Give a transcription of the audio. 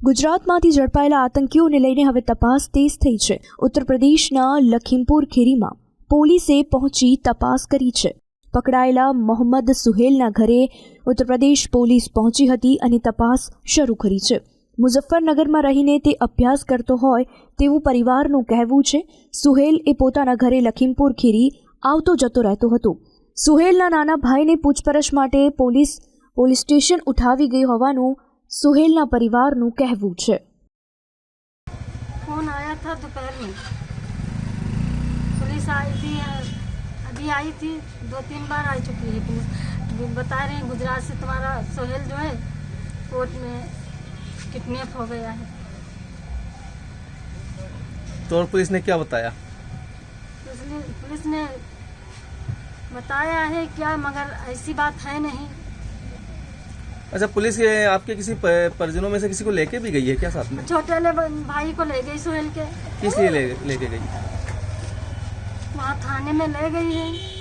ગુજરાતમાંથી ઝડપાયેલા આતંકીઓને લઈને હવે તપાસ તેજ થઈ છે. ઉત્તર પ્રદેશના લખીમપુર ખીરીમાં પોલીસે પહોંચી તપાસ કરી છે. પકડાયેલા મોહમ્મદ સુહેલના ઘરે ઉત્તર પ્રદેશ પોલીસ પહોંચી હતી અને તપાસ શરૂ કરી છે. મુઝફ્ફરનગરમાં રહીને તે અભ્યાસ કરતો હોય તેવું પરિવારનું કહેવું છે. સુહેલ એ પોતાના ઘરે લખીમપુર ખીરી આવતો જતો રહેતો હતો. સુહેલના નાના ભાઈને પૂછપરછ માટે પોલીસ પોલીસ સ્ટેશન ઉઠાવી ગઈ હોવાનું સુહેલના પરિવારનું કહેવું છે फोन आया था दोपहर में पुलिस आई थी अभी आई थी दो तीन बार आ चुकी है पुलिस वो बता रहे हैं गुजरात से तुम्हारा सोहेल जो है कोर्ट में किडनैप हो गया है तो और पुलिस ने क्या बताया पुलिस ने पुलिस ने बताया है क्या मगर ऐसी बात है नहीं अच्छा पुलिस के आपके किसी परिजनों में से किसी को लेके भी गई है क्या साथ में? छोटे वाले भाई को ले गई सुहेल के। किस लिए ले लेके गई? वहाँ थाने में ले गई है।